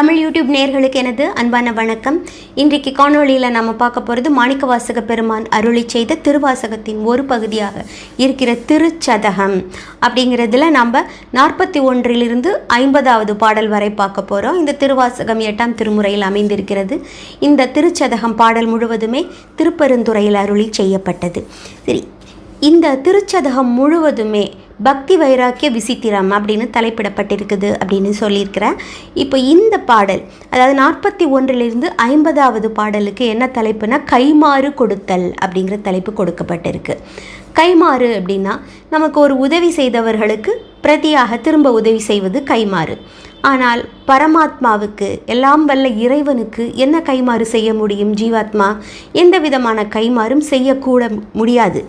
Tamil YouTube நேர்களுக்கு எனது அன்பான வணக்கம். இன்றைக்கு காணொளியில் நம்ம பார்க்க போகிறது மாணிக்கவாசக பெருமான் அருளி செய்த திருவாசகத்தின் ஒரு பகுதியாக இருக்கிற திருச்சதகம். அப்படிங்கிறதுல நம்ம நாற்பத்தி ஒன்றிலிருந்து ஐம்பதாவது பாடல் வரை பார்க்க போகிறோம் இந்த திருவாசகம் எட்டாம் திருமுறையில் அமைந்திருக்கிறது. இந்த திருச்சதகம் பாடல் முழுவதுமே திருப்பெருந்துறையில் அருளி செய்யப்பட்டது. சரி இந்த திருச்சதகம் முழுவதுமே பக்தி வைராக்கிய விசித்திரம் அப்படின்னு தலைப்பிடப்பட்டிருக்குது அப்படின்னு சொல்லியிருக்கிறேன். இப்போ இந்த பாடல் அதாவது நாற்பத்தி ஒன்றிலிருந்து ஐம்பதாவது பாடலுக்கு என்ன தலைப்புனா கைமாறு கொடுத்தல் அப்படிங்கிற தலைப்பு கொடுக்கப்பட்டிருக்கு. கைமாறு அப்படின்னா நமக்கு ஒரு உதவி செய்தவர்களுக்கு பிரதியாக திரும்ப உதவி செய்வது கைமாறு. ஆனால் பரமாத்மாவுக்கு எல்லாம் வல்ல இறைவனுக்கு என்ன கைமாறு செய்ய முடியும் ஜீவாத்மா? எந்த விதமான கைமாறும் செய்யக்கூட முடியாது.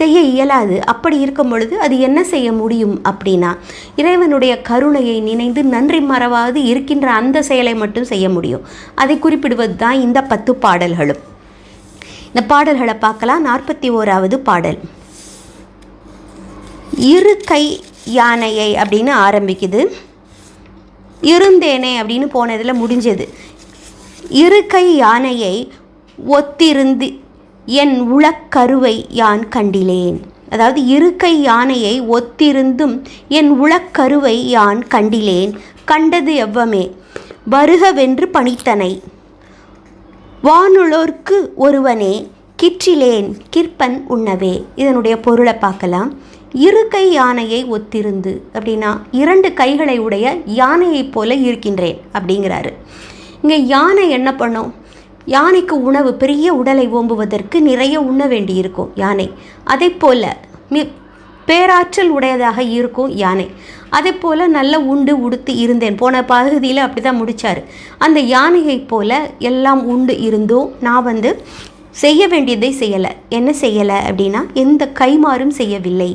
செய்ய இயலாது. அப்படி இருக்கும் பொழுது அது என்ன செய்ய முடியும் அப்படின்னா இறைவனுடைய கருணையை நினைந்து நன்றி மறவாது இருக்கின்ற அந்த செயலை மட்டும் செய்ய முடியும். அதை குறிப்பிடுவது தான் இந்த பத்து பாடல்களும். இந்த பாடல்களை பார்க்கலாம். நாற்பத்தி ஓராவது பாடல். இரு கை யானையை அப்படின்னு ஆரம்பிக்குது. இருந்தேனே அப்படின்னு போனதில் முடிஞ்சது. இருக்கை யானையை ஒத்திருந்து என் உளக்கருவை யான் கண்டிலேன். அதாவது இருக்கை யானையை ஒத்திருந்தும் என் உளக்கருவை யான் கண்டிலேன். கண்டது எவ்வமே வருகவென்று பணித்தனை. வானுளோர்க்கு ஒருவனே கிற்றிலேன் கிற்பன் உண்ணவே. இதனுடைய பொருளை பார்க்கலாம். இருக்கை யானையை ஒத்திருந்து அப்படின்னா இரண்டு கைகளை உடைய யானையைப் போல இருக்கின்றேன் அப்படிங்கிறாரு. இங்கே யானை என்ன பண்ணும்? யானைக்கு உணவு பெரிய உடலை ஓம்புவதற்கு நிறைய உண்ண வேண்டியிருக்கும் யானை. அதே போல் மி பேராற்றல் உடையதாக இருக்கும் யானை. அதே போல் நல்ல உண்டு உடுத்து இருந்தேன். போன பகுதியில் அப்படி தான் முடித்தார் அந்த யானையைப் போல எல்லாம் உண்டு இருந்தும் நான் வந்து செய்ய வேண்டியதை செய்யலை. என்ன செய்யலை அப்படின்னா எந்த கைமாறும் செய்யவில்லை.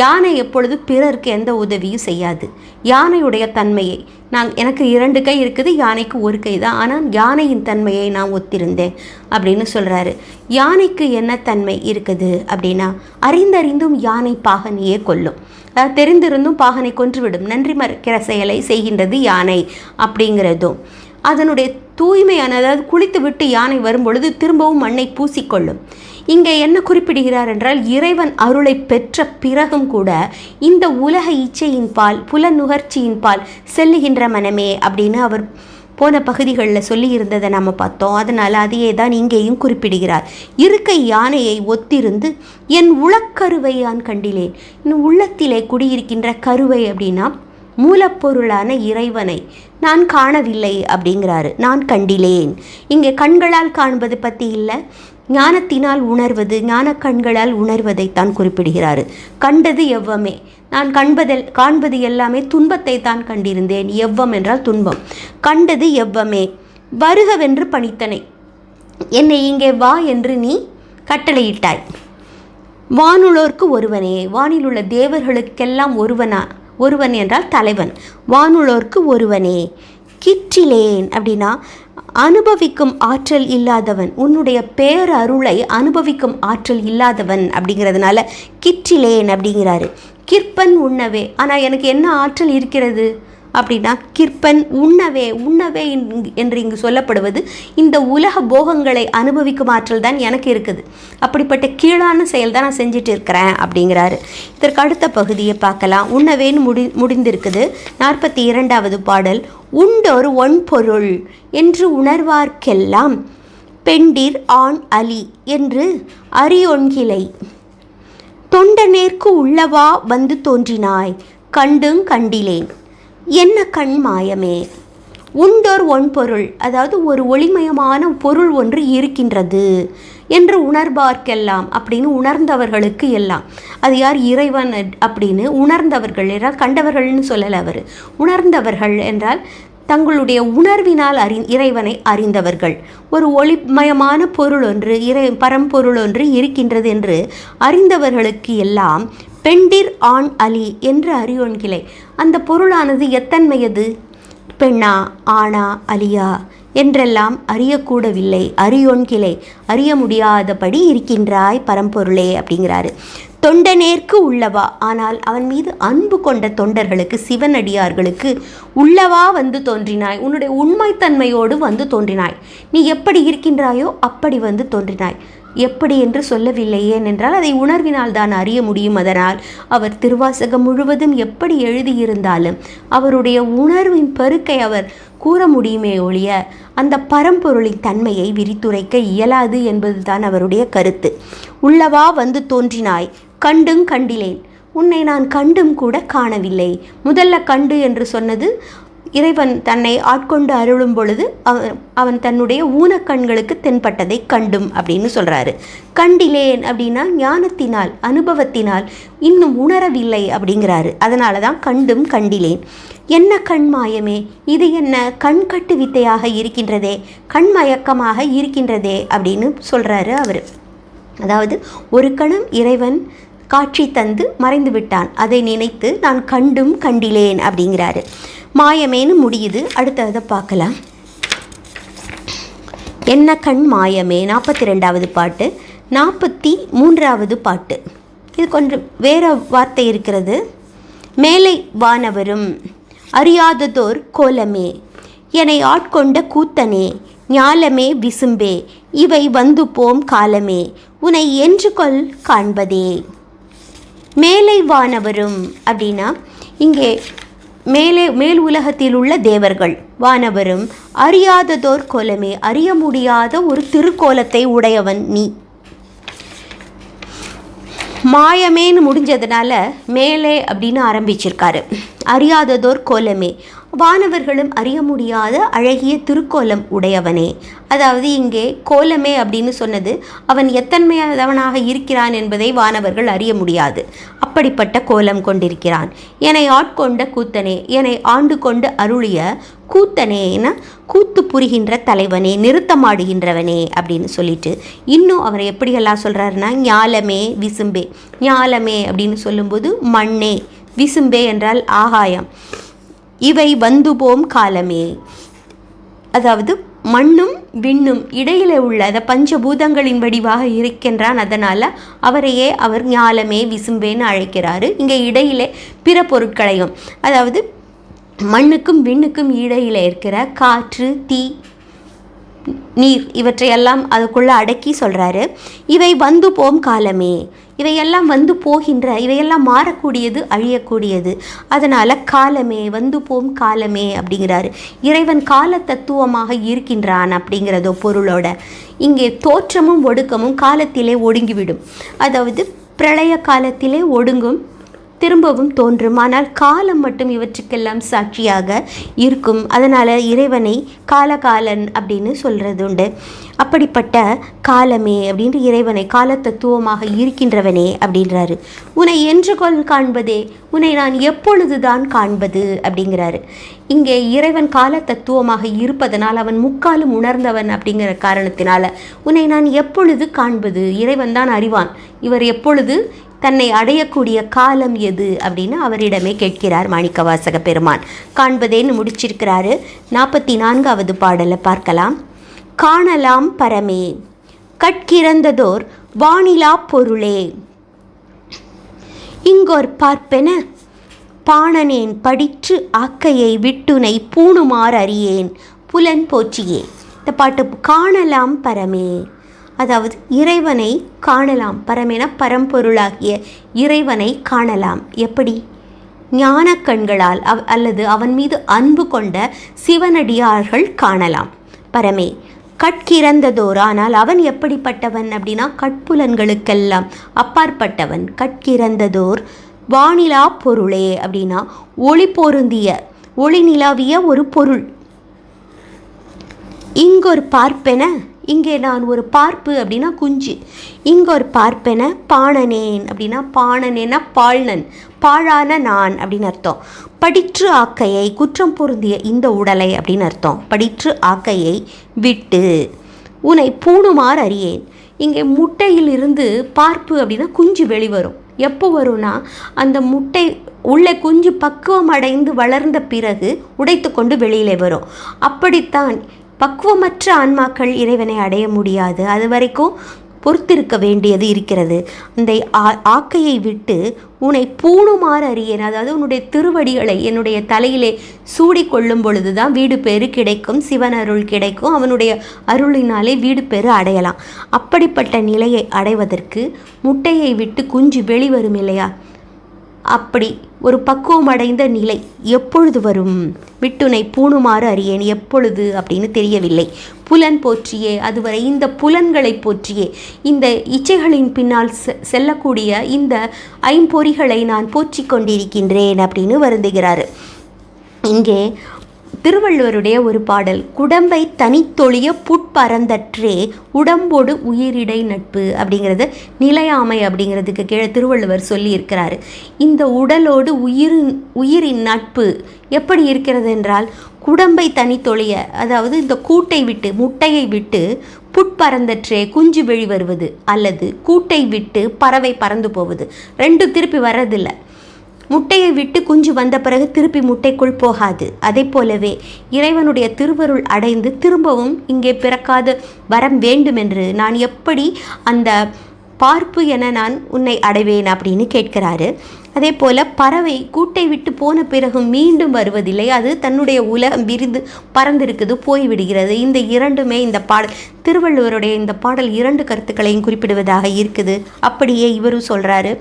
யானை எப்பொழுது பிறருக்கு எந்த உதவியும் செய்யாது. யானையுடைய தன்மையை நான் எனக்கு இரண்டு கை இருக்குது யானைக்கு ஒரு கை தான் ஆனால் யானையின் தன்மையை நான் ஒத்திருந்தேன் அப்படின்னு சொல்கிறாரு யானைக்கு என்ன தன்மை இருக்குது அப்படின்னா அறிந்தறிந்தும் யானை பாகனையே கொல்லும். அதாவது தெரிந்திருந்தும் பாகனை கொன்றுவிடும் நன்றி மறுக்கிற செயலை செய்கின்றது யானை அப்படிங்கிறதும். அதனுடைய தூய்மையான அதாவது குளித்து விட்டு யானை வரும்பொழுது திரும்பவும் மண்ணை பூசிக்கொள்ளும். இங்கே என்ன குறிப்பிடுகிறார் என்றால் இறைவன் அருளை பெற்ற பிறகும் கூட இந்த உலக இச்சையின் பால் புல நுகர்ச்சியின் பால் செல்லுகின்ற மனமே அப்படின்னு அவர் போன பகுதிகளில் சொல்லி இருந்ததை நம்ம பார்த்தோம். அதனால் அதையே தான் இங்கேயும் குறிப்பிடுகிறார். இருக்கை யானையை ஒத்திருந்து என் உளக்கருவை நான் கண்டிலேன் இன்னும் உள்ளத்திலே குடியிருக்கின்ற கருவை அப்படின்னா மூலப்பொருளான இறைவனை நான் காணவில்லை அப்படிங்கிறாரு. நான் கண்டிலேன். இங்கே கண்களால் காண்பது பற்றி இல்லை. ஞானத்தினால் உணர்வது ஞான கண்களால் உணர்வதை தான் குறிப்பிடுகிறாரு. கண்டது எவ்வமே. நான் கண்பதில் காண்பது எல்லாமே துன்பத்தை தான் கண்டிருந்தேன். எவ்வம் என்றால் துன்பம். கண்டது எவ்வமே. வருகவென்று பணித்தனை. என்னை இங்கே வா என்று நீ கட்டளையிட்டாய். வானுளோர்க்கு ஒருவனே. வானில் உள்ள தேவர்களுக்கெல்லாம் ஒருவனா? ஒருவன் என்றால் தலைவன். வானுளோர்க்கு ஒருவனே. கிற்றிலேன் அப்படின்னா அனுபவிக்கும் ஆற்றல் இல்லாதவன் உன்னுடைய பேரருளை அனுபவிக்கும் ஆற்றல் இல்லாதவன் அப்படிங்கிறதுனால கிற்றிலேன் அப்படிங்கிறாரு. கிற்பன் உண்ணவே. ஆனால் எனக்கு என்ன ஆற்றல் இருக்கிறது? அப்படின்னா கிற்பன் உண்ணவே உண்ணவே என்று இங்கு சொல்லப்படுவது இந்த உலக போகங்களை அனுபவிக்கும் ஆற்றல் தான் எனக்கு இருக்குது. அப்படிப்பட்ட கீழான செயல் தான் நான் செஞ்சுட்டு இருக்கிறேன் அப்படிங்கிறாரு. இதற்கு அடுத்த பகுதியை பார்க்கலாம். உண்ணவேன்னு முடி முடிந்திருக்குது. நாற்பத்தி இரண்டாவது பாடல். உண்டொரு ஒன்பொருள் என்று உணர்வார்க்கெல்லாம் பெண்டிர் ஆண் அலி என்று அரியொன்கிளை தொண்டனேற்கு உள்ளவா வந்து தோன்றினாய்? கண்டும் கண்டிலேன். என்ன கண் மாயமே? உண்டோர் ஒன்பொருள் அதாவது ஒரு ஒளிமயமான பொருள் ஒன்று இருக்கின்றது என்று உணர்பார்க்கெல்லாம் அப்படின்னு உணர்ந்தவர்களுக்கு எல்லாம். அது யார்? இறைவன் அப்படின்னு உணர்ந்தவர்கள் என்றால் கண்டவர்கள்னு சொல்லலை அவர். உணர்ந்தவர்கள் என்றால் தங்களுடைய உணர்வினால் அறி இறைவனை அறிந்தவர்கள். ஒரு ஒளிமயமான பொருள் ஒன்று இறை பரம்பொருள் ஒன்று இருக்கின்றது என்று அறிந்தவர்களுக்கு எல்லாம் பெண்டிர் ஆண் அலி என்று அறியோன்கிளை அந்த பொருளானது எத்தன்மையது? பெண்ணா ஆணா அலியா என்றெல்லாம் அறியக்கூடவில்லை அறியோன்கிளை அறிய முடியாதபடி இருக்கின்றாய் பரம்பொருளே அப்படிங்கிறாரு. தொண்டனேற்கு உள்ளவா? ஆனால் அவன் மீது அன்பு கொண்ட தொண்டர்களுக்கு சிவனடியார்களுக்கு உள்ளவா வந்து தோன்றினாய். உன்னுடைய உண்மைத்தன்மையோடு வந்து தோன்றினாய். நீ எப்படி இருக்கின்றாயோ அப்படி வந்து தோன்றினாய். எப்படி என்று சொல்லவில்லை. ஏனென்றால் அதை உணர்வினால் தான் அறிய முடியும். அதனால் அவர் திருவாசகம் முழுவதும் எப்படி எழுதியிருந்தாலும் அவருடைய உணர்வின் பெருக்கை அவர் கூற முடியுமே ஒழிய அந்த பரம்பொருளின் தன்மையை விரித்துரைக்க இயலாது என்பதுதான் அவருடைய கருத்து. உள்ளவா வந்து தோன்றினாய். கண்டும் கண்டிலேன். உன்னை நான் கண்டும் கூட காணவில்லை. முதல்ல கண்டு என்று சொன்னது இறைவன் தன்னை ஆட்கொண்டு அருளும் பொழுது அவன் அவன் தன்னுடைய ஊனக்கண்களுக்கு தென்பட்டதை கண்டும் அப்படின்னு சொல்கிறாரு கண்டிலேன் அப்படின்னா ஞானத்தினால் அனுபவத்தினால் இன்னும் உணரவில்லை அப்படிங்கிறாரு. அதனால தான் கண்டும் கண்டிலேன். என்ன கண் மாயமே? இது என்ன கண் கட்டு வித்தையாக இருக்கின்றதே? கண் மயக்கமாக இருக்கின்றதே அப்படின்னு சொல்கிறாரு அவர். அதாவது ஒரு கணம் இறைவன் காட்சி தந்து மறைந்து விட்டான் அதை நினைத்து நான் கண்டும் கண்டிலேன் அப்படிங்கிறாரு. மாயமேன்னு முடியுது. அடுத்ததை பார்க்கலாம். என்ன கண் மாயமே? நாற்பத்தி ரெண்டாவது பாட்டு. நாற்பத்தி மூன்றாவது பாட்டு. இது கொஞ்சம் வேற வார்த்தை இருக்கிறது. மேலை வானவரும் அறியாததோர் கோலமே. என்னை ஆட்கொண்ட கூத்தனே ஞாலமே விசும்பே. இவை வந்து போம் காலமே. உன்னை என்று கொள் காண்பதே. மேலை வானவரும் அப்படின்னா இங்கே மேலே மேல் உலகத்தில் உள்ள தேவர்கள். வானவரும் அறியாததோர் கோலமே அறிய முடியாத ஒரு திருக்கோலத்தை உடையவன் நீ. மாயமேன்னு முடிஞ்சதுனால மேலே அப்படின்னு ஆரம்பிச்சிருக்காரு. அறியாததோர் கோலமே வானவர்களும் அறிய முடியாத அழகிய திருக்கோலம் உடையவனே. அதாவது இங்கே கோலமே அப்படின்னு சொன்னது அவன் எத்தன்மையானவனாக இருக்கிறான் என்பதை வானவர்கள் அறிய முடியாது. அப்படிப்பட்ட கோலம் கொண்டிருக்கிறான். என்னை ஆட்கொண்ட கூத்தனே என்னை ஆண்டு கொண்டு அருளிய கூத்தனேன கூத்து புரிகின்ற தலைவனே நிறுத்தமாடுகின்றவனே அப்படின்னு சொல்லிட்டு இன்னும் அவர் எப்படியெல்லாம் சொல்கிறாருன்னா ஞாலமே விசும்பே ஞாலமே அப்படின்னு சொல்லும்போது மண்ணே விசும்பே என்றால் ஆகாயம். இவை வந்து போம் காலமே. அதாவது மண்ணும் விண்ணும் இடையில உள்ள அந்த பஞ்சபூதங்களின் வடிவாக இருக்கின்றான். அதனால் அவரையே அவர் ஞாலமே விசும்பேன்னு அழைக்கிறாரு. இங்கே இடையிலே பிற பொருட்களையும் அதாவது மண்ணுக்கும் விண்ணுக்கும் இடையில இருக்கிற காற்று தீ நீர் இவற்றையெல்லாம் அதுக்குள்ளே அடக்கி சொல்கிறாரு இவை வந்து போம் காலமே. இவையெல்லாம் வந்து போகின்ற இவையெல்லாம் மாறக்கூடியது அழியக்கூடியது. அதனால் காலமே வந்து போம் காலமே அப்படிங்கிறாரு. இறைவன் கால தத்துவமாக இருக்கின்றான் அப்படிங்கிறதோ பொருளோட. இங்கே தோற்றமும் ஒடுக்கமும் காலத்திலே ஒடுங்கிவிடும். அதாவது பிரளய காலத்திலே ஒடுங்கும் திரும்பவும் தோன்றும். ஆனால் காலம் மட்டும் இவற்றுக்கெல்லாம் சாட்சியாக இருக்கும். அதனால் இறைவனை காலகாலன் அப்படின்னு சொல்கிறது உண்டு அப்படிப்பட்ட காலமே அப்படின்ற இறைவனை கால தத்துவமாக இருக்கின்றவனே அப்படின்றாரு. உன்னை என்று கொள் காண்பதே உன்னை நான் எப்பொழுதுதான் காண்பது அப்படிங்கிறாரு. இங்கே இறைவன் கால தத்துவமாக இருப்பதனால் அவன் முக்காலும் உணர்ந்தவன் அப்படிங்கிற காரணத்தினால உன்னை நான் எப்பொழுது காண்பது? இறைவன் தான் அறிவான். இவர் எப்பொழுது தன்னை அடையக்கூடிய காலம் எது அப்படின்னு அவரிடமே கேட்கிறார் மாணிக்கவாசக பெருமான். காண்பதேன்னு முடிச்சிருக்கிறாரு. நாற்பத்தி நான்காவது பாடலை பார்க்கலாம். காணலாம் பரமே கட்கிறந்ததோர் வானிலா பொருளே. இங்கோர் பார்ப்பென பாணனேன் படிற்று ஆக்கையை விட்டுனை பூணுமார் அறியேன் புலன் போற்றியே. இந்த பாட்டு காணலாம் பரமே. அதாவது இறைவனை காணலாம். பரமென பரம்பொருளாகிய இறைவனை காணலாம். எப்படி? ஞான கண்களால் அவ் அல்லது அவன் மீது அன்பு கொண்ட சிவனடியார்கள் காணலாம். பரமே கட்கிறந்ததோர் ஆனால் அவன் எப்படிப்பட்டவன் அப்படின்னா கட்புலன்களுக்கெல்லாம் அப்பாற்பட்டவன். கட்கிறந்ததோர் வானிலா பொருளே அப்படின்னா ஒளி பொருந்திய ஒளி நிலாவிய ஒரு பொருள். இங்கொரு பார்ப்பென இங்கே நான் ஒரு பார்ப்பு அப்படின்னா குஞ்சு. இங்கே ஒரு பார்ப்பென பாணனேன் அப்படின்னா பாணனேனா பாழ்னன் பாழான நான் அப்படின்னு அர்த்தம். படிற்று ஆக்கையை குற்றம் பொருந்திய இந்த உடலை அப்படின்னு அர்த்தம். படிற்று ஆக்கையை விட்டு உன்னை பூணுமாறு அறியேன். இங்கே முட்டையிலிருந்து பார்ப்பு அப்படின்னா குஞ்சு வெளிவரும். எப்போ வரும்னா அந்த முட்டை உள்ளே குஞ்சு பக்குவம் அடைந்து வளர்ந்த பிறகு உடைத்து கொண்டு வெளியிலே வரும். அப்படித்தான் பக்குவமற்ற ஆன்மாக்கள் இறைவனை அடைய முடியாது. அது வரைக்கும் பொறுத்திருக்க வேண்டியது இருக்கிறது. இந்த ஆ- ஆக்கையை விட்டு உன்னை பூணுமாறு அறியேன். அதாவது உன்னுடைய திருவடிகளை என்னுடைய தலையிலே சூடிக்கொள்ளும் பொழுதுதான் வீடு பேறு கிடைக்கும் சிவன் அருள் கிடைக்கும் அவனுடைய அருளினாலே வீடு பேறு அடையலாம். அப்படிப்பட்ட நிலையை அடைவதற்கு முட்டையை விட்டு குஞ்சு வெளிவரும் இல்லையா? அப்படி ஒரு பக்குவம் அடைந்த நிலை எப்பொழுது வரும்? விட்டுனை பூணுமாறு அறியேன் எப்பொழுது அப்படின்னு தெரியவில்லை. புலன் போற்றியே அதுவரை இந்த புலன்களை போற்றியே. இந்த இச்சைகளின் பின்னால் செ- செல்லக்கூடிய இந்த ஐம்பொறிகளை நான் போற்றிக் கொண்டிருக்கின்றேன் அப்படின்னு வருந்துகிறார். இங்கே திருவள்ளுவருடைய ஒரு பாடல் குடம்பை தனித்தொழிய புட்பரந்தற்றே உடம்போடு உயிரிடை நட்பு அப்படிங்கிறது நிலையாமை அப்படிங்கிறதுக்கு கீழே திருவள்ளுவர் சொல்லியிருக்கிறாரு. இந்த உடலோடு உயிரின் உயிரின் நட்பு எப்படி இருக்கிறது என்றால் குடம்பை தனித்தொழிய அதாவது இந்த கூட்டை விட்டு முட்டையை விட்டு புட்பறந்தற்றே குஞ்சு வெளி வருவது அல்லது கூட்டை விட்டு பறவை பறந்து போவது ரெண்டும் திருப்பி வர்றதில்லை. முட்டையை விட்டு குஞ்சு வந்த பிறகு திருப்பி முட்டைக்குள் போகாது. அதை போலவே இறைவனுடைய திருவருள் அடைந்து திரும்பவும் இங்கே பிறக்காத வரம் வேண்டுமென்று நான் எப்படி அந்த பார்ப்பு என நான் உன்னை அடைவேன் அப்படின்னு கேட்கிறாரு. அதே போல பறவை கூட்டை விட்டு போன பிறகு மீண்டும் வருவதில்லை. அது தன்னுடைய உலகம் விரிந்து பறந்திருக்குது போய்விடுகிறது. இந்த இரண்டுமே இந்த பாடல் திருவள்ளுவருடைய இந்த பாடல் இரண்டு கருத்துக்களையும் குறிப்பிடுவதாக இருக்குது. அப்படியே இவரும் சொல்கிறாரு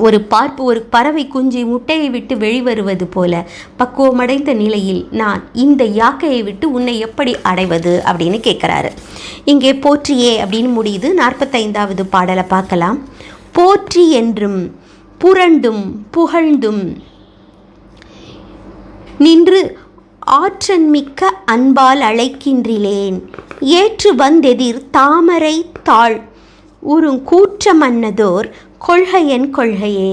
ஒரு பார்ப்பு ஒரு பறவை குஞ்சு முட்டையை விட்டு வெளிவருவது போல பக்குவமடைந்த நிலையில் நான் இந்த யாக்கையை விட்டு உன்னை எப்படி அடைவது அப்படின்னு கேட்குறாரு. இங்கே போற்றியே அப்படின்னு முடியுது. நாற்பத்தைந்தாவது பாடலை பார்க்கலாம். போற்றி என்றும் புரண்டும் புகழ்ந்தும் நின்று ஆற்றன்மிக்க அன்பால் அழைக்கின்றிலேன். ஏற்று வந்தெதிர் தாமரை தாழ் உறும் கூற்றமன்னதோர் கொள்கையன் கொள்கையே.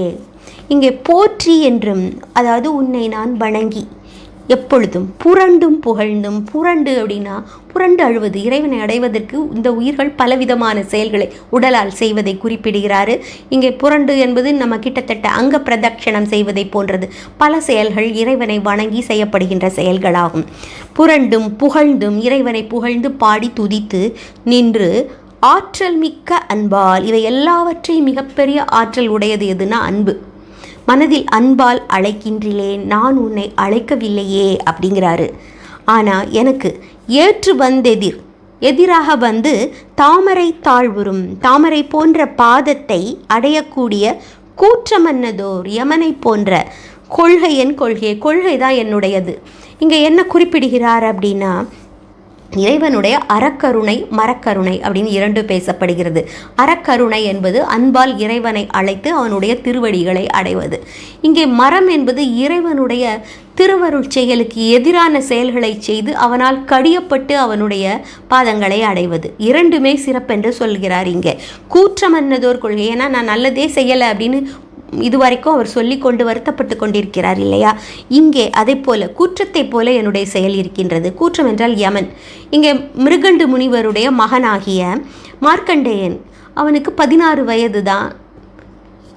இங்கே போற்றி என்றும் அதாவது உன்னை நான் வணங்கி எப்பொழுதும் புரண்டும் புகழ்ந்தும் புரண்டு அப்படின்னா புரண்டு அழுவது இறைவனை அடைவதற்கு இந்த உயிர்கள் பலவிதமான செயல்களை உடலால் செய்வதை குறிப்பிடுகிறாரு. இங்கே புரண்டு என்பது நம்ம கிட்டத்தட்ட அங்க பிரதட்சணம் செய்வதை போன்றது. பல செயல்கள் இறைவனை வணங்கி செய்யப்படுகின்ற செயல்களாகும். புரண்டும் புகழ்ந்தும் இறைவனை புகழ்ந்து பாடி துதித்து நின்று ஆற்றல் மிக்க அன்பால் இவை எல்லாவற்றையும் மிகப்பெரிய ஆற்றல் உடையது எதுனா அன்பு. மனதில் அன்பால் அழைக்கின்றிலே நான் உன்னை அழைக்கவில்லையே அப்படிங்கிறாரு. ஆனால் எனக்கு ஏற்று வந்தெதிர் எதிராக வந்து தாமரை தாழ்வுறும் தாமரை போன்ற பாதத்தை அடையக்கூடிய கூற்றமன்னதோர் யமனை போன்ற கொள்கை என் கொள்கை கொள்கை தான் என்னுடையது. இங்கே என்ன குறிப்பிடுகிறார் அப்படின்னா இறைவனுடைய அறக்கருணை மரக்கருணை அப்படின்னு இரண்டு பேசப்படுகிறது. அறக்கருணை என்பது அன்பால் இறைவனை அழைத்து அவனுடைய திருவடிகளை அடைவது. இங்கே மரம் என்பது இறைவனுடைய திருவருள் செயலுக்கு எதிரான செயல்களை செய்து அவனால் கடியப்பட்டு அவனுடைய பாதங்களை அடைவது. இரண்டுமே சிறப்பென்று சொல்கிறார் இங்கே. கூற்றமன்னதோர் கொள்கை. ஏன்னா நான் நல்லதே செய்யலை அப்படின்னு இதுவரைக்கும் அவர் சொல்லி கொண்டு வருத்தப்பட்டு கொண்டிருக்கிறார் இல்லையா? இங்கே அதே போல கூற்றத்தை போல என்னுடைய செயல் இருக்கின்றது. கூற்றம் என்றால் யமன். இங்கே மிருகண்டு முனிவருடைய மகனாகிய மார்க்கண்டேயன் அவனுக்கு பதினாறு வயது தான்.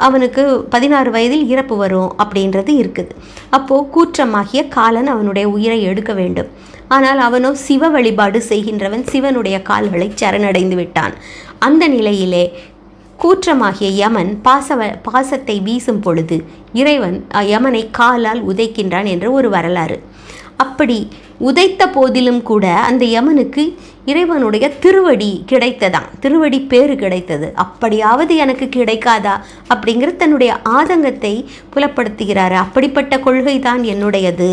அவனுக்கு பதினாறு வயதில் இறப்பு வரும் அப்படின்றது இருக்குது. அப்போது கூற்றமாகிய காலன் அவனுடைய உயிரை எடுக்க வேண்டும். ஆனால் அவனோ சிவ வழிபாடு செய்கின்றவன் சிவனுடைய கால்களை சரணடைந்து விட்டான். அந்த நிலையிலே கூற்றமாகிய யமன் பாசவ பாசத்தை வீசும் பொழுது இறைவன் யமனை காலால் உதைக்கின்றான் என்ற ஒரு வரலாறு. அப்படி உதைத்த போதிலும் கூட அந்த யமனுக்கு இறைவனுடைய திருவடி கிடைத்ததாம். திருவடி பேறு கிடைத்தது. அப்படியாவது எனக்கு கிடைக்காதா அப்படிங்கிற தன்னுடைய ஆதங்கத்தை புலப்படுத்துகிறாரு. அப்படிப்பட்ட கொள்கை தான் என்னுடையது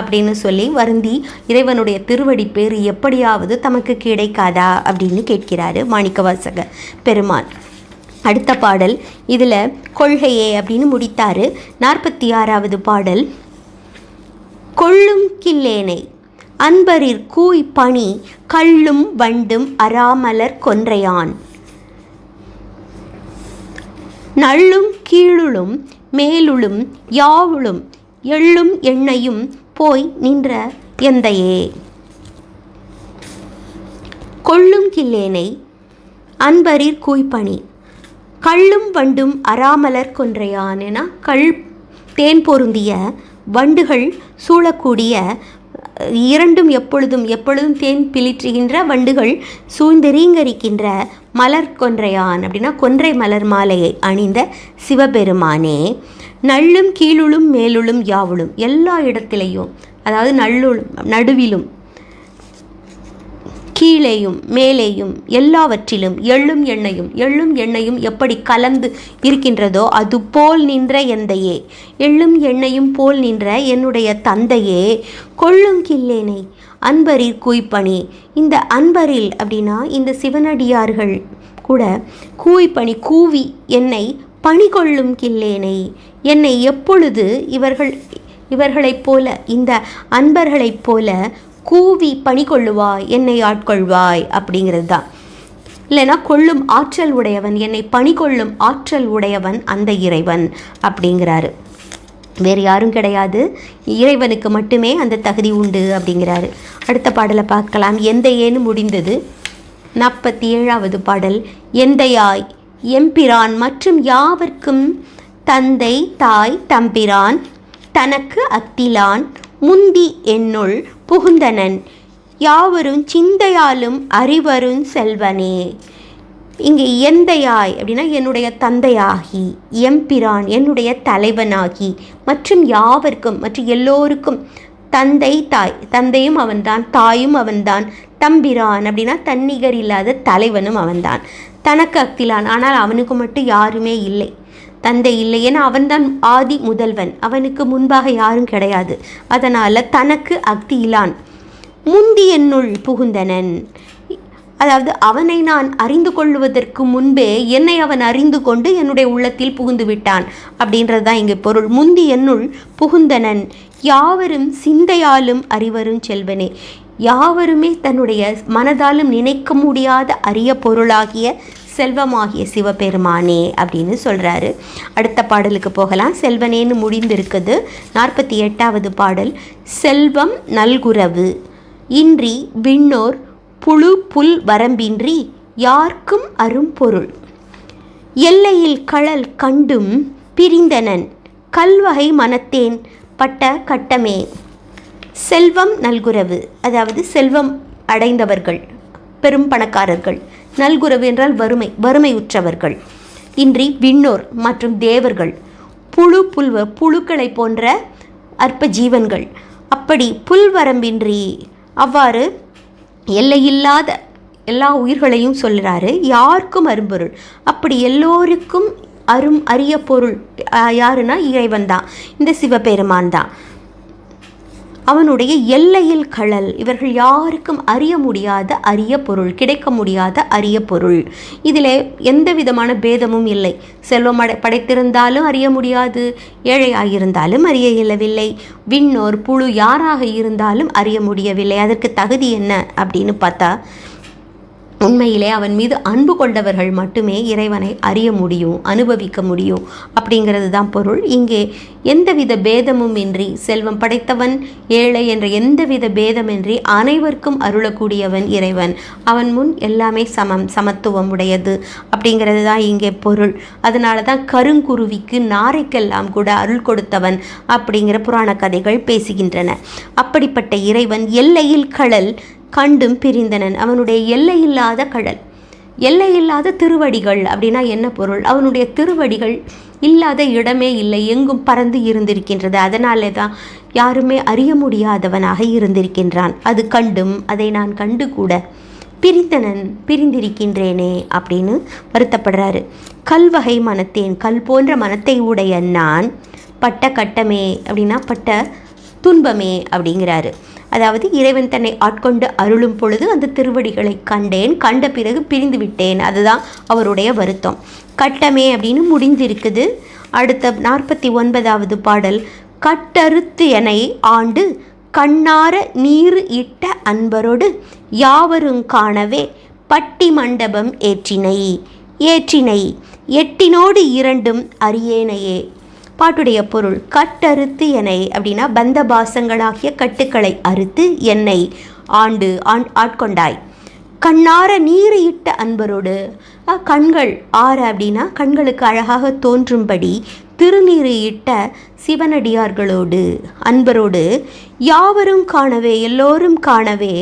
அப்படின்னு சொல்லி வருந்தி இறைவனுடைய திருவடி பேறு எப்படியாவது தமக்கு கிடைக்காதா அப்படின்னு கேட்கிறாரு மாணிக்கவாசக பெருமான். அடுத்த பாடல். இதில் கொள்கையே அப்படின்னு முடித்தாரு. நாற்பத்தி ஆறாவது பாடல். கொள்ளும் கில்லேனை அன்பரிற் கூய் பணி கள்ளும் வண்டும் அராமலர் கொன்றையான். நள்ளும் கீழுளும் மேலுளும் யாவுளும் எள்ளும் எண்ணையும் போய் நின்ற எந்தையே. கொள்ளும் கில்லேனை அன்பரிற் கூய்பணி கள்ளும் வண்டும் அராமலர் கொன்றையான் என கள் தேன் பொருந்திய வண்டுகள் சூழக்கூடிய இரண்டும் எப்பொழுதும் எப்பொழுதும் தேன் பிளிற்றுகின்ற வண்டுகள் சூழ்ந்து ரீங்கரிக்கின்ற மலர் கொன்றையான் அப்படின்னா கொன்றை மலர் மாலையை அணிந்த சிவபெருமானே. நள்ளும் கீழுளும் மேலுளும் யாவுளும் எல்லா இடத்திலையும் அதாவது நல்லுளும் நடுவிலும் கீழேயும் மேலேயும் எல்லாவற்றிலும் எள்ளும் எண்ணெயும் எள்ளும் எண்ணெயும் எப்படி கலந்து இருக்கின்றதோ அது போல் நின்ற எந்தையே. எள்ளும் எண்ணெயும் போல் நின்ற என்னுடைய தந்தையே கொள்ளும் கில்லேனை அன்பரில் கூய்ப்பணி இந்த அன்பரில் அப்படின்னா இந்த சிவனடியார்கள் கூட கூய்ப்பணி கூவி என்னை பணி கொள்ளும் கில்லேனை. என்னை எப்பொழுது இவர்கள் இவர்களைப் போல இந்த அன்பர்களைப் போல கூவி பணி கொள்ளுவாய் என்னை ஆட்கொள்வாய் அப்படிங்கிறது தான் இல்லைனா கொள்ளும் ஆற்றல் உடையவன் என்னை பணி கொள்ளும் ஆற்றல் உடையவன் அந்த இறைவன் அப்படிங்கிறாரு. வேறு யாரும் கிடையாது. இறைவனுக்கு மட்டுமே அந்த தகுதி உண்டு அப்படிங்கிறாரு. அடுத்த பாடலை பார்க்கலாம். எந்த ஏன்னு முடிந்தது? நாற்பத்தி ஏழாவது பாடல். எந்தையாய் எம்பிரான் மற்றும் யாவர்க்கும் தந்தை தாய் தம்பிரான் தனக்கு அத்திலான் முந்தி என்னுள் புகுந்தனன். யாவரும் சிந்தையாலும் அறிவரும் செல்வனே. இங்கே எந்தையாய் அப்படின்னா என்னுடைய தந்தையாகி எம்பிரான் என்னுடைய தலைவனாகி மற்றும் யாவர்க்கும் மற்றும் எல்லோருக்கும் தந்தை தாய் தந்தையும் அவன்தான் தாயும் அவன்தான் தம்பிரான் அப்படின்னா தன்னிகர் இல்லாத தலைவனும் அவன்தான். தனக்கு அக்திலான் ஆனால் அவனுக்கு மட்டும் யாருமே இல்லை. தந்தை இல்லை ஏன்னா அவன்தான் ஆதி முதல்வன். அவனுக்கு முன்பாக யாரும் கிடையாது. அதனால் தனக்கு அக்தியிலான் முந்தி என்னுள் புகுந்தனன். அதாவது அவனை நான் அறிந்து கொள்வதற்கு முன்பே என்னை அவன் அறிந்து கொண்டு என்னுடைய உள்ளத்தில் புகுந்து விட்டான் அப்படின்றது தான் இங்கே பொருள். முந்தி என்னுள் புகுந்தனன். யாவரும் சிந்தையாலும் அறிவரும் செல்வனே. யாவருமே தன்னுடைய மனதாலும் நினைக்க முடியாத அரிய பொருளாகிய செல்வமாகிய சிவபெருமானே அப்படின்னு சொல்கிறாரு அடுத்த பாடலுக்கு போகலாம். செல்வனேன்னு முடிந்திருக்குது. நாற்பத்தி எட்டாவது பாடல். செல்வம் நல்குறவு. இன்றி விண்ணோர் புழு புல் வரம்பின்றி யார்க்கும் அரும்பொருள். எல்லையில் கழல் கண்டும் பிரிந்தனன். கல்வகை மனத்தேன் பட்ட கட்டமே. செல்வம் நல்குறவு. அதாவது செல்வம் அடைந்தவர்கள். பெரும் பணக்காரர்கள். நல்குறவு என்றால் வறுமை வறுமை உற்றவர்கள் இன்றி விண்ணோர் மற்றும் தேவர்கள் புழு புல்வ புழுக்களை போன்ற அற்ப ஜீவன்கள். அப்படி புல்வரம்பின்றி அவ்வாறு எல்லையில்லாத எல்லா உயிர்களையும் சொல்கிறாரு யாருக்கும் அரும்பொருள். அப்படி எல்லோருக்கும் அரும் அரிய பொருள் யாருன்னா இறைவன் தான் இந்த சிவபெருமான் தான். அவனுடைய எல்லையில் கழல். இவர்கள் யாருக்கும் அறிய முடியாத அரிய பொருள் கிடைக்க முடியாத அரிய பொருள். இதில் எந்த விதமான பேதமும் இல்லை. செல்வம் அடை படைத்திருந்தாலும் அறிய முடியாது. ஏழையாயிருந்தாலும் அறிய இயலவில்லை. விண்ணோர் புழு யாராக இருந்தாலும் அறிய முடியவில்லை. அதற்கு தகுதி என்ன? அப்படின்னு பார்த்தா உண்மையிலே அவன் மீது அன்பு கொண்டவர்கள் மட்டுமே இறைவனை அறிய முடியும் அனுபவிக்க முடியும். அப்படிங்கிறது தான் பொருள். இங்கே எந்தவித பேதமும் இன்றி செல்வம் படைத்தவன் ஏழை என்ற எந்தவித பேதமின்றி அனைவருக்கும் அருளக்கூடியவன் இறைவன். அவன் முன் எல்லாமே சமம் சமத்துவம் உடையது அப்படிங்கிறது தான் இங்கே பொருள். அதனால தான் கருங்குருவிக்கு நாரைக்கெல்லாம் கூட அருள் கொடுத்தவன் அப்படிங்கிற புராண கதைகள் பேசுகின்றன. அப்படிப்பட்ட இறைவன் எல்லையில் கடல் கண்டும் பிரிந்தனன். அவனுடைய எல்லையில்லாத கடல். எல்லையில்லாத திருவடிகள் அப்படின்னா என்ன பொருள்? அவனுடைய திருவடிகள் இல்லாத இடமே இல்லை. எங்கும் பறந்து இருந்திருக்கின்றது. அதனாலே தான் யாருமே அறிய முடியாதவனாக இருந்திருக்கின்றான். அது கண்டும் அதை நான் கண்டு கூட பிரிந்தனன் பிரிந்திருக்கின்றேனே அப்படின்னு வருத்தப்படுறாரு. கல்வகை மனத்தேன் கல் போன்ற மனத்தை உடைய நான் பட்ட கட்டமே அப்படின்னா பட்ட துன்பமே அப்படிங்கிறாரு. அதாவது இறைவன் தன்னை ஆட்கொண்டு அருளும் பொழுது அந்த திருவடிகளை கண்டேன். கண்ட பிறகு பிரிந்து விட்டேன். அதுதான் அவருடைய வருத்தம். கட்டமே அப்படின்னு முடிந்திருக்குது அடுத்த நாற்பத்தி ஒன்பதாவது பாடல். கட்டறுத்து எனை ஆண்டு கண்ணார நீர் இட்ட அன்பரோடு யாவரும் காணவே பட்டி மண்டபம் ஏற்றினை. ஏற்றினை. எட்டினோடு இரண்டும் அரியேனையே பாட்டுடைய பொருள் கட்டறுத்து என்னை அப்படின்னா பந்த பாசங்களாகிய கட்டுக்களை அறுத்து என்னை ஆண்டு ஆண் ஆட்கொண்டாய். கண்ணார நீர் இட்ட அன்பரோடு கண்கள் ஆற அப்படின்னா கண்களுக்கு அழகாக தோன்றும்படி திருநீறு இட்ட சிவனடியார்களோடு அன்பரோடு யாவரும் காணவே எல்லோரும் காணவே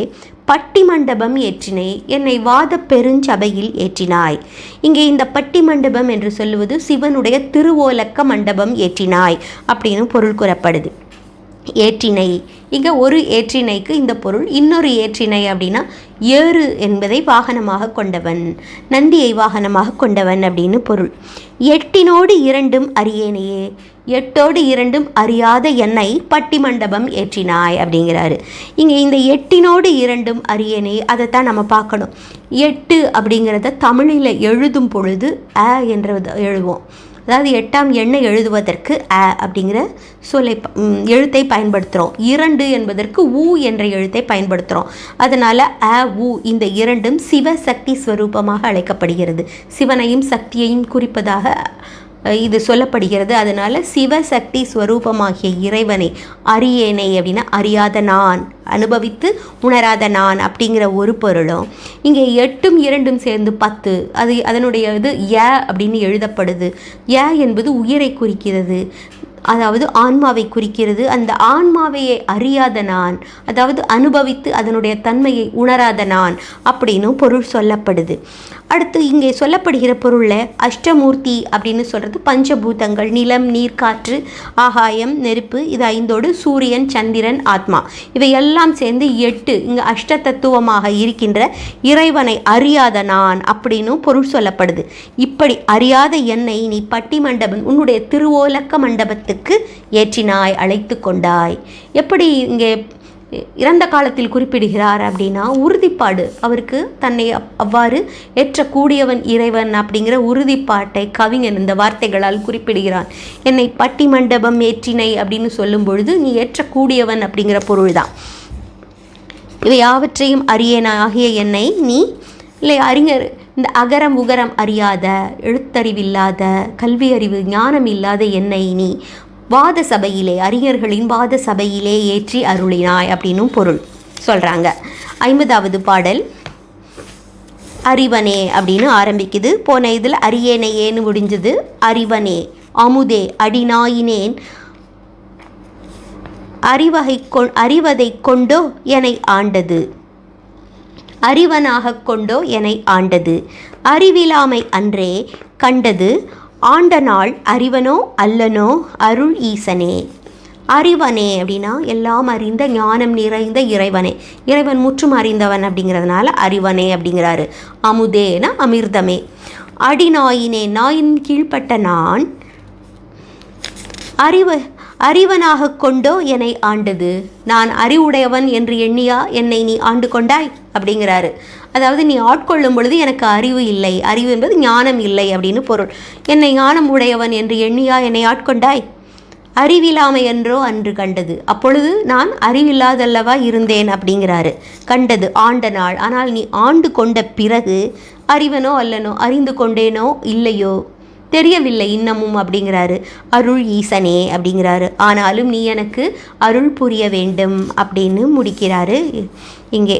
பட்டி மண்டபம் ஏற்றினை என்னை வாத பெருஞ்சபையில் ஏற்றினாய். இங்கே இந்த பட்டி மண்டபம் என்று சொல்லுவது சிவனுடைய திருவோலக்க மண்டபம் ஏற்றினாய் அப்படின்னு பொருள் கூறப்படுது. ஏற்றினை. இங்கே ஒரு ஏற்றினைக்கு இந்த பொருள் இன்னொரு ஏற்றினை அப்படின்னா ஏறு என்பதை வாகனமாக கொண்டவன் நந்தியை வாகனமாக கொண்டவன் அப்படின்னு பொருள். எட்டினோடு இரண்டும் அறியேனையே எட்டோடு இரண்டும் அறியாத என்னை பட்டிமண்டபம் ஏற்றினாய் அப்படிங்கிறாரு. இங்கே இந்த எட்டினோடு இரண்டும் அறியேனே அதைத்தான் நம்ம பார்க்கணும். எட்டு அப்படிங்கிறத தமிழில் எழுதும் பொழுது அ என்ற எழுவோம். அதாவது எட்டாம் எண்ணை எழுதுவதற்கு அ அப்படிங்கிற சொல்லை எழுத்தை பயன்படுத்துகிறோம் இரண்டு என்பதற்கு உ என்ற எழுத்தை பயன்படுத்துகிறோம் அதனால் அ உ இந்த இரண்டும் சிவசக்தி ஸ்வரூபமாக அழைக்கப்படுகிறது. சிவனையும் சக்தியையும் குறிப்பதாக இது சொல்லப்படுகிறது. அதனால் சிவசக்தி ஸ்வரூபமாகிய இறைவனை அறியேனை அப்படின்னா அறியாத நான் அனுபவித்து உணராத நான் அப்படிங்கிற ஒரு பொருளும். இங்கே எட்டும் இரண்டும் சேர்ந்து பத்து. அது அதனுடைய இது ய அப்படின்னு எழுதப்படுது. ஏ என்பது உயிரை குறிக்கிறது. அதாவது ஆன்மாவை குறிக்கிறது. அந்த ஆன்மாவையை அறியாத நான் அதாவது அனுபவித்து அதனுடைய தன்மையை உணராத நான் அப்படின்னும் பொருள் சொல்லப்படுது. அடுத்து இங்கே சொல்லப்படுகிற பொருளில் அஷ்டமூர்த்தி அப்படின்னு சொல்கிறது பஞ்சபூதங்கள் நிலம் நீர் காற்று ஆகாயம் நெருப்பு இது ஐந்தோடு சூரியன் சந்திரன் ஆத்மா. இவை எல்லாம் சேர்ந்து எட்டு இங்கே அஷ்ட தத்துவமாக இருக்கின்ற இறைவனை அறியாத நான் அப்படின்னும் பொருள் சொல்லப்படுது. இப்படி அறியாத என்னை நீ பட்டி மண்டபம் உன்னுடைய திருவோலக்க மண்டபத்துக்கு ஏற்றினாய் அழைத்து கொண்டாய். எப்படி இங்கே இறந்த காலத்தில் குறிப்பிடுகிறார் அப்படின்னா உறுதிப்பாடு. அவருக்கு தன்னை அவ்வாறு ஏற்றக்கூடியவன் இறைவன் அப்படிங்கிற உறுதிப்பாட்டை கவிஞன் இந்த வார்த்தைகளால் குறிப்பிடுகிறான். என்னை பட்டி மண்டபம் ஏற்றினை அப்படின்னு சொல்லும் பொழுது நீ ஏற்றக்கூடியவன் அப்படிங்கிற பொருள்தான். இவை யாவற்றையும் அரியனாகிய ஆகிய என்னை நீ இல்லை அறிஞர் இந்த அகரம் உகரம் அறியாத எழுத்தறிவில்லாத கல்வி அறிவு ஞானம் இல்லாத என்னை நீ வாத சபையிலே அறிஞர்களின் வாத சபையிலே ஏற்றி அருளினாய் அப்படின்னும் பொருள் சொல்கிறாங்க ஐம்பதாவது பாடல் அறிவனே அப்படின்னு ஆரம்பிக்குது. போன இதில் ஏன்னு முடிஞ்சது அறிவனே அமுதே அடிநாயினேன் அறிவகை கொ அறிவதைக் கொண்டோ என்னை ஆண்டது. அறிவனாகக் கொண்டோ என்னை ஆண்டது. அறிவிலாமை அன்றே கண்டது. ஆண்ட நாள் அறிவனோ அல்லனோ அருள் ஈசனே. அறிவனே அப்படின்னா எல்லாம் அறிந்த ஞானம் நிறைந்த இறைவனே. இறைவன் முற்றும் அறிந்தவன் அப்படிங்கிறதுனால அறிவனே அப்படிங்கிறாரு. அமுதேனா அமிர்தமே. அடிநாயினே நாயின் கீழ்ப்பட்ட நான் அறிவு அறிவனாக கொண்டோ என்னை ஆண்டது. நான் அறிவுடையவன் என்று எண்ணியா என்னை நீ ஆண்டு கொண்டாய்? அப்படிங்கிறாரு. அதாவது நீ ஆட்கொள்ளும் பொழுது எனக்கு அறிவு இல்லை. அறிவு என்பது ஞானம் இல்லை அப்படின்னு பொருள். என்னை ஞானம் உடையவன் என்று எண்ணியா என்னை ஆட்கொண்டாய்? அறிவில்லாமை என்றோ அன்று கண்டது. அப்பொழுது நான் அறிவில்லாதல்லவா இருந்தேன் அப்படிங்கிறாரு. கண்டது ஆண்ட நாள். ஆனால் நீ ஆண்டு கொண்ட பிறகு அறிவனோ அல்லனோ அறிந்து கொண்டேனோ இல்லையோ? தெரியவில்லை இன்னமும் அப்படிங்கிறாரு. அருள் ஈசனே அப்படிங்கிறாரு. ஆனாலும் நீ எனக்கு அருள் புரிய வேண்டும் அப்படின்னு முடிக்கிறாரு. இங்கே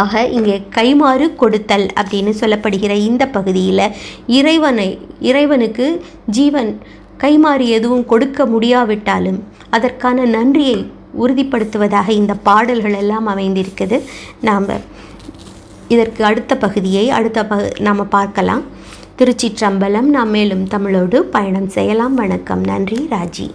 ஆக இங்கே கைமாறு கொடுத்தல் அப்படின்னு சொல்லப்படுகிற இந்த பகுதியில் இறைவனை இறைவனுக்கு ஜீவன் கைமாறு எதுவும் கொடுக்க முடியாவிட்டாலும் அதற்கான நன்றியை உறுதிப்படுத்துவதாக இந்த பாடல்கள் எல்லாம் அமைந்திருக்குது. நாம் இதற்கு அடுத்த பகுதியை அடுத்த பகு நாம் பார்க்கலாம். திருச்சிற்றம்பலம் நாம் மேலும் தமிழோடு பயணம் செய்யலாம். வணக்கம். நன்றி. ராஜி.